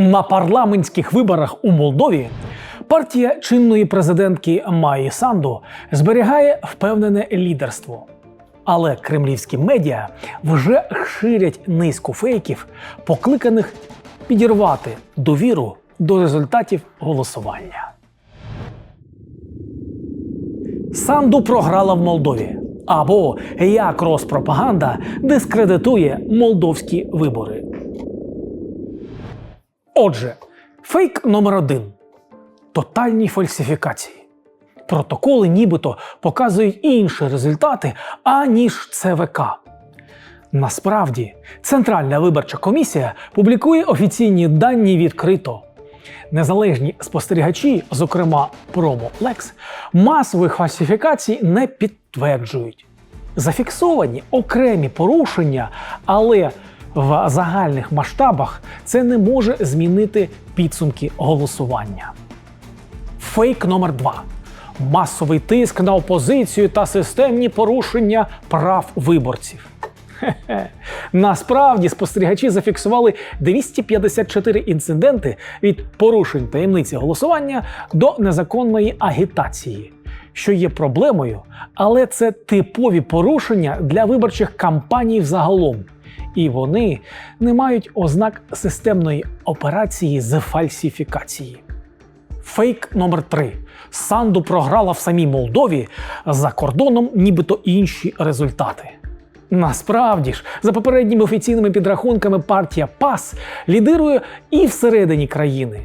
На парламентських виборах у Молдові партія чинної президентки Маї Санду зберігає впевнене лідерство. Але кремлівські медіа вже ширять низку фейків, покликаних підірвати довіру до результатів голосування. Санду програла в Молдові. Або як Роспропаганда дискредитує молдовські вибори. Отже, фейк номер один тотальні фальсифікації. Протоколи нібито показують інші результати, аніж ЦВК. Насправді, Центральна виборча комісія публікує офіційні дані відкрито. Незалежні спостерігачі, зокрема PromoLex, масових фальсифікацій не підтверджують. Зафіксовані окремі порушення, але в загальних масштабах це не може змінити підсумки голосування. Фейк номер 2 масовий тиск на опозицію та системні порушення прав виборців. Хе-хе. Насправді спостерігачі зафіксували 254 інциденти від порушень таємниці голосування до незаконної агітації, що є проблемою, але це типові порушення для виборчих кампаній взагалом, і вони не мають ознак системної операції з фальсифікації. Фейк номер 3 Санду програла в самій Молдові за кордоном, нібито інші результати. Насправді ж, за попередніми офіційними підрахунками, партія ПАС лідирує і всередині країни,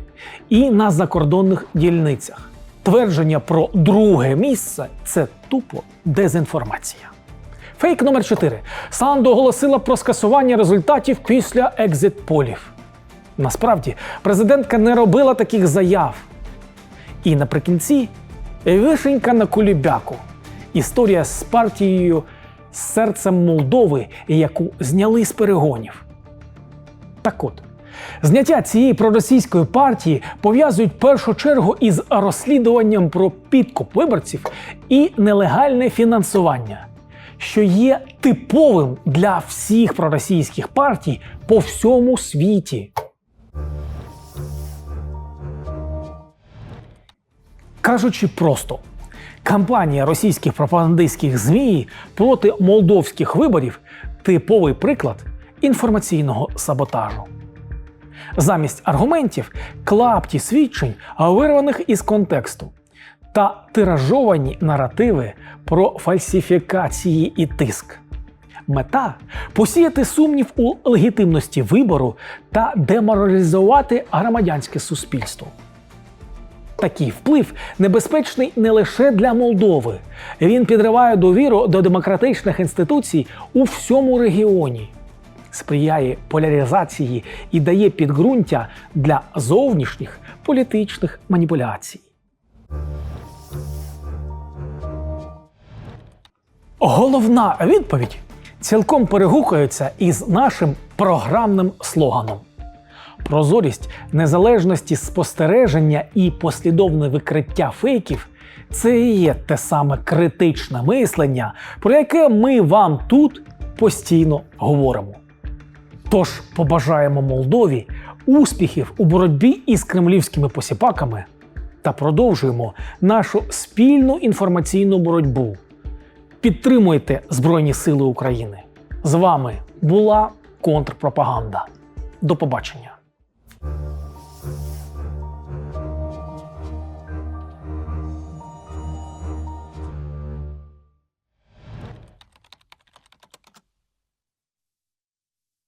і на закордонних дільницях. Твердження про друге місце це тупо дезінформація. Фейк номер 4 Санду оголосила про скасування результатів після екзит-полів. Насправді, президентка не робила таких заяв. І наприкінці вишенька на кулібяку. Історія з партією з серцем Молдови, яку зняли з перегонів. Так от, зняття цієї проросійської партії пов'язують в першу чергу із розслідуванням про підкуп виборців і нелегальне фінансування, що є типовим для всіх проросійських партій по всьому світі. Кажучи просто, кампанія російських пропагандистських ЗМІ проти молдовських виборів типовий приклад інформаційного саботажу. Замість аргументів клапті свідчень, вирваних із контексту, та тиражовані наративи про фальсифікації і тиск. Мета посіяти сумнів у легітимності вибору та деморалізувати громадянське суспільство. Такий вплив небезпечний не лише для Молдови. Він підриває довіру до демократичних інституцій у всьому регіоні, сприяє поляризації і дає підґрунтя для зовнішніх політичних маніпуляцій. Головна відповідь цілком перегукується із нашим програмним слоганом. Прозорість незалежності спостереження і послідовне викриття фейків це і є те саме критичне мислення, про яке ми вам тут постійно говоримо. Тож побажаємо Молдові успіхів у боротьбі із кремлівськими посіпаками та продовжуємо нашу спільну інформаційну боротьбу. Підтримуйте Збройні Сили України. З вами була контрпропаганда. До побачення.